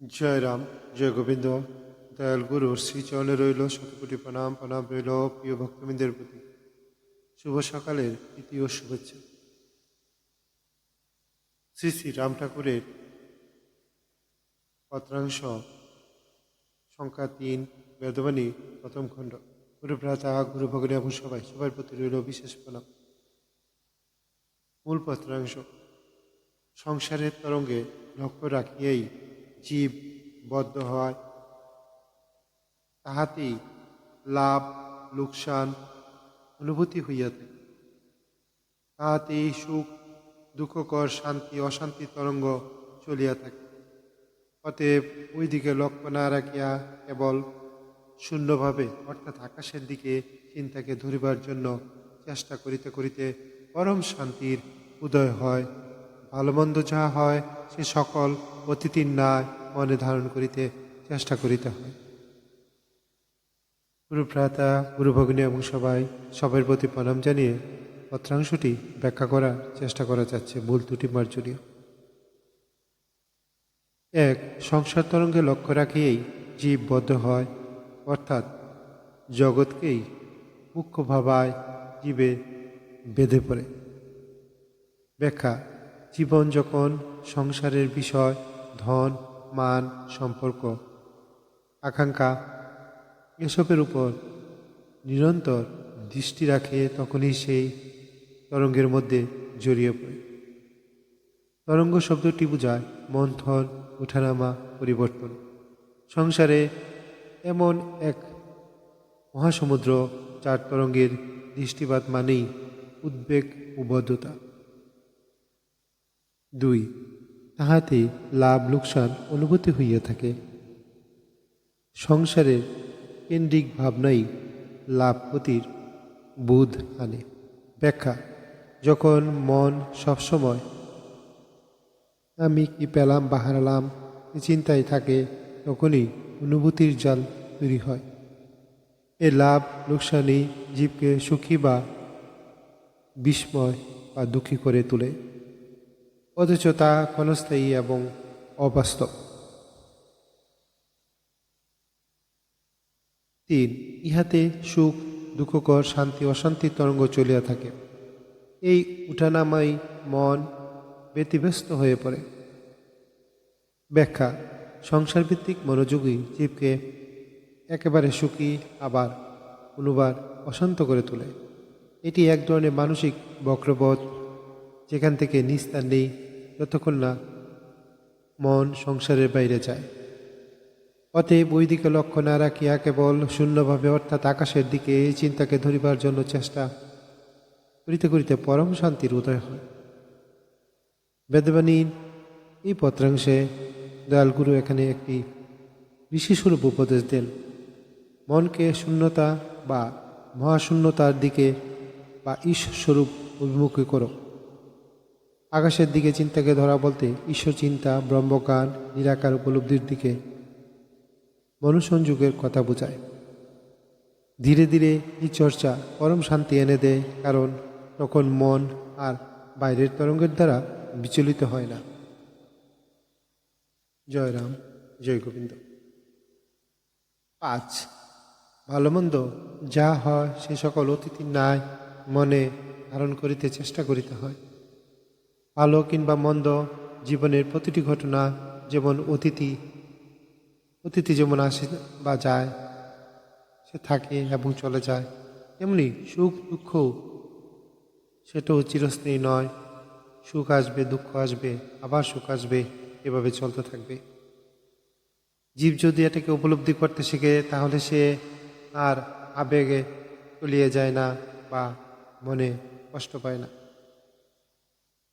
জয় রাম জয় গোবিন্দ দয়াল গুরুর শ্রীচরণে রইল, শতকোটি প্রণাম প্রণাম রইল, প্রিয় ভক্তবৃন্দের প্রতি। শুভ সকালের ও শুভেচ্ছা। শ্রী শ্রী রাম ঠাকুরের পত্রাংশ, সংখ্যা তিন, বেদবাণী, প্রথম খণ্ড। গুরু ভ্রাতা, গুরু ভগনী এবং সবাই, সবার প্রতি রইল বিশেষ প্রণাম। মূল পত্রাংশ, সংসারের তরঙ্গে লক্ষ্য রাখিয়াই জীব বদ্ধ হয়। তাহাতেই লাভ, লোকসান অনুভূতি হইয়া থাকে তাহাতেই সুখ, দুঃখকর শান্তি, অশান্তি তরঙ্গ চলিয়া থাকে। অতএব ওই দিকে লক্ষ্য না রাখিয়া কেবল শূন্যভাবে, অর্থাৎ আকাশের দিকে চিন্তাকে ধরিবার জন্য চেষ্টা করিতে করিতে পরম শান্তির উদয় হয়। ভালো মন্দ যাহা হয়, সে সকল অতিথির ন্যায় মনে ধারণ করিতে চেষ্টা করিতে হয়। গুরু ভ্রাতা গুরু ভগ্নী এবং সবাই সবার প্রতি প্রণাম জানিয়ে পত্রাংশটি ব্যাখ্যা করার চেষ্টা করা যাচ্ছে, মূল দুটি মার্জনীয়। এক, সংসার তরঙ্গে লক্ষ্য রাখিয়েই জীব বদ্ধ হয়, অর্থাৎ জগৎকেই মুখ্য ভাবায় জীবে বেঁধে পড়ে। ব্যাখ্যা জীবন যখন, সংসারের বিষয়, ধন, মান, সম্পর্ক, আকাঙ্ক্ষা, এসবের উপর নিরন্তর দৃষ্টি রাখে, তখনই সেই তরঙ্গের মধ্যে জড়িয়ে পড়ে। তরঙ্গ শব্দটি বোঝায় মন্থন উঠানামা পরিবর্তন। সংসারে এমন এক মহাসমুদ্র চার তরঙ্গের দৃষ্টিপাত মানেই উদ্বেগ ও বদ্ধতা দুই তাহাতে লাভ, লোকসান অনুভূতি হইয়া থাকে। সংসারের কেন্দ্রিক ভাবনাই লাভ ক্ষতির বোধ আনে। ব্যাখ্যা, যখন মন সবসময়, আমি কি পেলাম বা হারালাম চিন্তায় থাকে, তখনই অনুভূতির জাল তৈরি হয়। এ লাভ, লোকসানই জীবকে সুখী বা বিস্ময় বা দুঃখী করে তোলে। অথচ তা ক্ষণস্থায়ী এবং অবাস্তব। তিন, ইহাতে সুখ, দুঃখকর, শান্তি অশান্তির তরঙ্গ চলিয়া থাকে। এই উঠানামাই মন ব্যতিব্যস্ত হয়ে পড়ে। ব্যাখ্যা, সংসারভিত্তিক মনোযোগী জীবকে একেবারে সুখী, আবার অনুবার অশান্ত করে তোলে। এটি এক ধরনের মানসিক বক্রবোধ, যেখান থেকে নিস্তার নেই যতক্ষণ না মন সংসারের বাইরে যায়। অতএব ওই লক্ষ্য না রাখিয়া কেবল শূন্যভাবে অর্থাৎ আকাশের দিকে এই চিন্তাকে ধরিবার জন্য চেষ্টা করিতে করিতে পরম শান্তির উদয় হয়। বেদবাণীর এই পত্রাংশে দয়ালগুরু এখানে একটি বিশেষরূপ উপদেশ দেন। মনকে শূন্যতা বা মহাশূন্যতার দিকে বা ঈশ্বরস্বরূপ অভিমুখী করো। আকাশের দিকে চিন্তাকে ধরা বলতে ঈশ্বর চিন্তা, ব্রহ্মজ্ঞান, নিরাকার উপলব্ধির দিকে মনুসংযোগের কথা বোঝায়। ধীরে ধীরে এই চর্চা পরম শান্তি এনে দেয়, কারণ তখন মন আর বাইরের তরঙ্গের দ্বারা বিচলিত হয় না। জয় রাম, জয় গোবিন্দ। পাঁচ, ভালো মন্দ যা হয় সে সকল অতিথির নাই মনে ধারণ করিতে চেষ্টা করিতে হয়। ভালো কিংবা মন্দ জীবনের প্রতিটি ঘটনা যেমন অতিথি অতিথি যেমন আসে বা যায়, সে থাকে এবং চলে যায়। তেমনি সুখ, দুঃখ, সেটাও চিরস্থায়ী নয়। সুখ আসবে, দুঃখ আসবে, আবার সুখ আসবে, এভাবে চলতে থাকবে। জীব যদি এটাকে উপলব্ধি করতে শিখে, তাহলে সে আর আবেগে তলিয়ে যায় না বা মনে কষ্ট পায় না।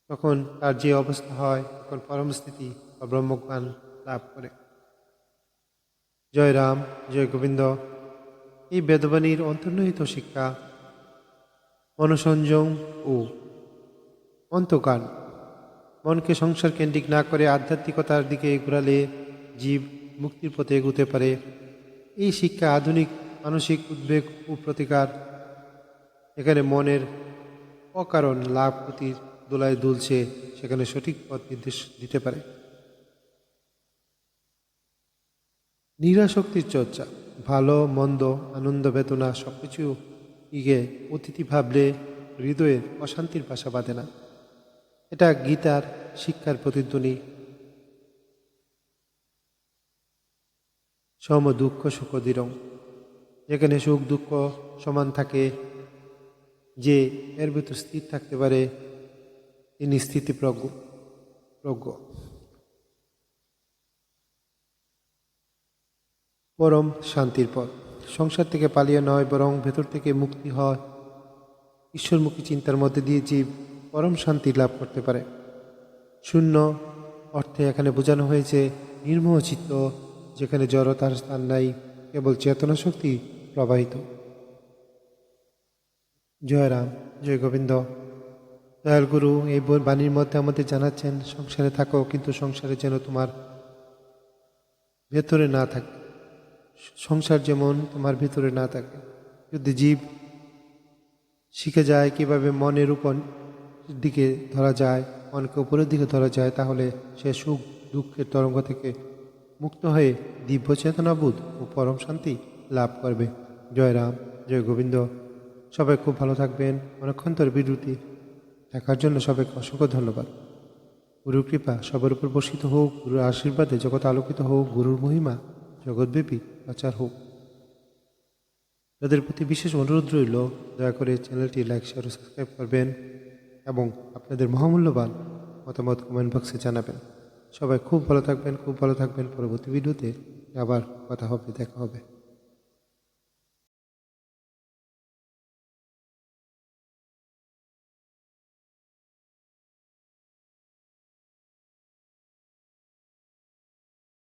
তখন তার যে অবস্থা হয়, তখন পরম স্থিতি বা ব্রহ্মজ্ঞান লাভ করে। জয় রাম, জয় গোবিন্দ। এই বেদবাণীর অন্তর্নিহিত শিক্ষা মনসংযম ও অন্তকান। মনকে সংসার কেন্দ্রিক না করে আধ্যাত্মিকতার দিকে ঘোরালে জীব মুক্তির পথে এগুতে পারে। এই শিক্ষা আধুনিক মানসিক উদ্বেগ ও প্রতিকার, এখানে মনের অকারণ লাভ ক্ষতির দোলায় দুলছে সেখানে সঠিক পথ নির্দেশ দিতে পারে। নিরাশক্তির চর্চা, ভালো, মন্দ, আনন্দ, বেদনা সব কিছু ইগে অতিথি ভাবলে হৃদয়ের অশান্তির বাসা বাঁধে না। এটা গীতার শিক্ষার প্রতিধ্বনি। সম দুঃখ সুখ দৃঢ় যেখানে সুখ দুঃখ সমান থাকে, যে এর ভিতর স্থির থাকতে পারে তিনি স্থিতিপ্রজ্ঞ প্রজ্ঞ পরম শান্তির পথ। সংসার থেকে পালিয়ে নয়, বরং ভেতর থেকে মুক্তি হয়। ঈশ্বরমুখী চিন্তার মধ্যে দিয়ে জীব পরম শান্তি লাভ করতে পারে। শূন্য অর্থে এখানে বোঝানো হয়েছে, নির্মোহ চিত্ত, যেখানে জড়তার স্থান নাই, কেবল চেতনা শক্তি প্রবাহিত। জয় রাম, জয় গোবিন্দ। দয়াল গুরু, এই বাণীর মধ্যে আমাদের জানাচ্ছেন, সংসারে থাকো, কিন্তু সংসারে যেন তোমার ভেতরে না থাকে। সংসার যেমন তোমার ভেতরে না থাকে। যদি জীব শিখে যায় কীভাবে মনের উপর দিকে ধরা যায়, মনকে উপরের দিকে ধরা যায়, তাহলে সে সুখ, দুঃখের তরঙ্গ থেকে মুক্ত হয়ে দিব্য চেতনাবোধ ও পরম শান্তি লাভ করবে। জয় রাম, জয় গোবিন্দ। সবাই খুব ভালো থাকবেন। অনেকক্ষণ ধরে বিরতি। দেখার জন্য সবাইকে অসংখ্য ধন্যবাদ। গুরুর কৃপা সবার উপর বর্ষিত হোক, গুরুর আশীর্বাদে জগৎ আলোকিত হোক, গুরুর মহিমা জগৎব্যাপী প্রচার হোক। তাদের প্রতি বিশেষ অনুরোধ রইল, দয়া করে চ্যানেলটি লাইক শেয়ার ও সাবস্ক্রাইব করবেন এবং আপনাদের মহামূল্যবান মতামত কমেন্ট বক্সে জানাবেন। সবাই খুব ভালো থাকবেন, খুব ভালো থাকবেন। পরবর্তী ভিডিওতে আবার কথা হবে, দেখা হবে।